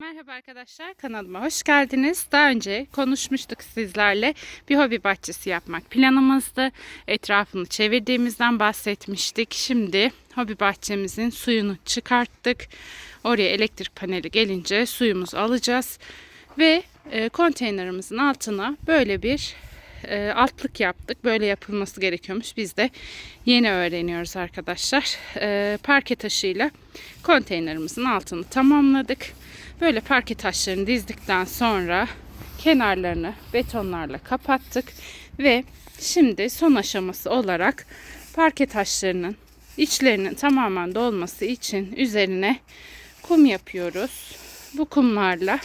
Merhaba arkadaşlar kanalıma hoş geldiniz. Daha önce konuşmuştuk sizlerle bir hobi bahçesi yapmak planımızdı. Etrafını çevirdiğimizden bahsetmiştik. Şimdi hobi bahçemizin suyunu çıkarttık. Oraya elektrik paneli gelince suyumuzu alacağız. Ve e, konteynerimizin altına böyle bir e, altlık yaptık. Böyle yapılması gerekiyormuş. Biz de yeni öğreniyoruz arkadaşlar. E, parke taşıyla konteynerimizin altını tamamladık. Böyle parke taşlarını dizdikten sonra kenarlarını betonlarla kapattık ve şimdi son aşaması olarak parke taşlarının içlerinin tamamen dolması için üzerine kum yapıyoruz. Bu kumlarla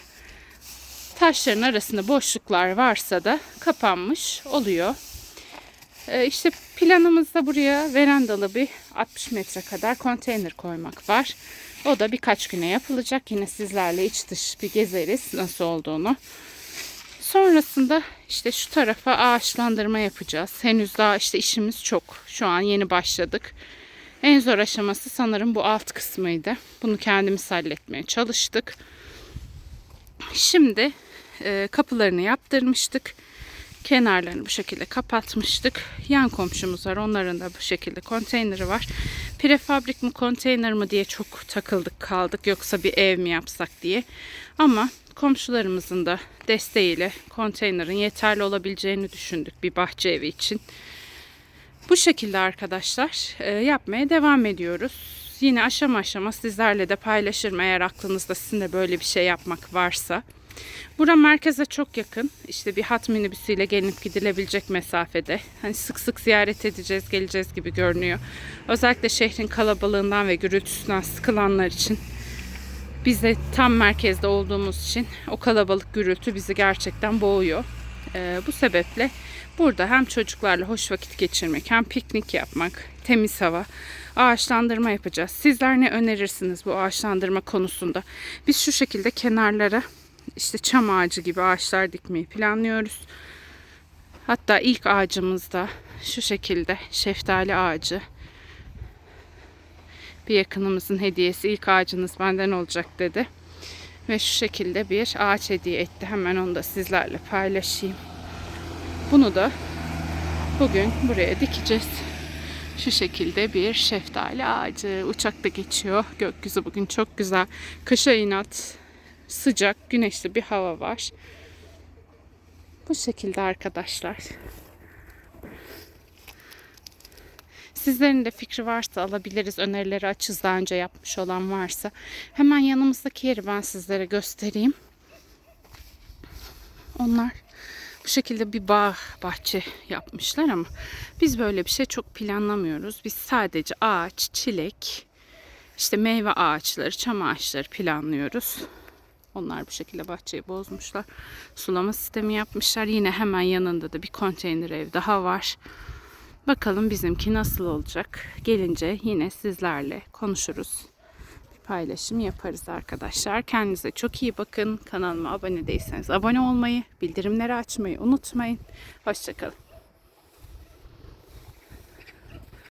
taşların arasında boşluklar varsa da kapanmış oluyor. Ee, işte planımızda buraya verandalı bir 60 metre kadar konteyner koymak var. O da birkaç güne yapılacak. Yine sizlerle iç dış bir gezeriz nasıl olduğunu. Sonrasında işte şu tarafa ağaçlandırma yapacağız. Henüz daha işte işimiz çok. Şu an yeni başladık. En zor aşaması sanırım bu alt kısmıydı. Bunu kendimiz halletmeye çalıştık. Şimdi e, kapılarını yaptırmıştık. Kenarlarını bu şekilde kapatmıştık. Yan komşumuz var. Onların da bu şekilde konteyneri var. Prefabrik mi konteyner mi diye çok takıldık kaldık. Yoksa bir ev mi yapsak diye. Ama komşularımızın da desteğiyle konteynerin yeterli olabileceğini düşündük bir bahçe evi için. Bu şekilde arkadaşlar e, yapmaya devam ediyoruz. Yine aşama aşama sizlerle de paylaşırım eğer aklınızda sizin de böyle bir şey yapmak varsa. Bura merkeze çok yakın. İşte bir hat minibüsüyle gelinip gidilebilecek mesafede. Hani sık sık ziyaret edeceğiz, geleceğiz gibi görünüyor. Özellikle şehrin kalabalığından ve gürültüsünden sıkılanlar için biz de tam merkezde olduğumuz için o kalabalık gürültü bizi gerçekten boğuyor. Ee, bu sebeple burada hem çocuklarla hoş vakit geçirmek hem piknik yapmak, temiz hava, ağaçlandırma yapacağız. Sizler ne önerirsiniz bu ağaçlandırma konusunda? Biz şu şekilde kenarlara işte çam ağacı gibi ağaçlar dikmeyi planlıyoruz. Hatta ilk ağacımızda şu şekilde şeftali ağacı. Bir yakınımızın hediyesi ilk ağacınız benden olacak dedi. Ve şu şekilde bir ağaç hediye etti. Hemen onu da sizlerle paylaşayım. Bunu da bugün buraya dikeceğiz. Şu şekilde bir şeftali ağacı. Uçak da geçiyor. Gökyüzü bugün çok güzel. Kışa inat sıcak, güneşli bir hava var. Bu şekilde arkadaşlar. Sizlerin de fikri varsa alabiliriz. Önerileri açız daha önce yapmış olan varsa. Hemen yanımızdaki yeri ben sizlere göstereyim. Onlar bu şekilde bir bağ bahçe yapmışlar ama biz böyle bir şey çok planlamıyoruz. Biz sadece ağaç, çilek, işte meyve ağaçları, çam ağaçları planlıyoruz. Onlar bu şekilde bahçeyi bozmuşlar. Sulama sistemi yapmışlar. Yine hemen yanında da bir konteyner ev daha var. Bakalım bizimki nasıl olacak. Gelince yine sizlerle konuşuruz. Bir paylaşım yaparız arkadaşlar. Kendinize çok iyi bakın. Kanalıma abone değilseniz abone olmayı, bildirimleri açmayı unutmayın. Hoşçakalın.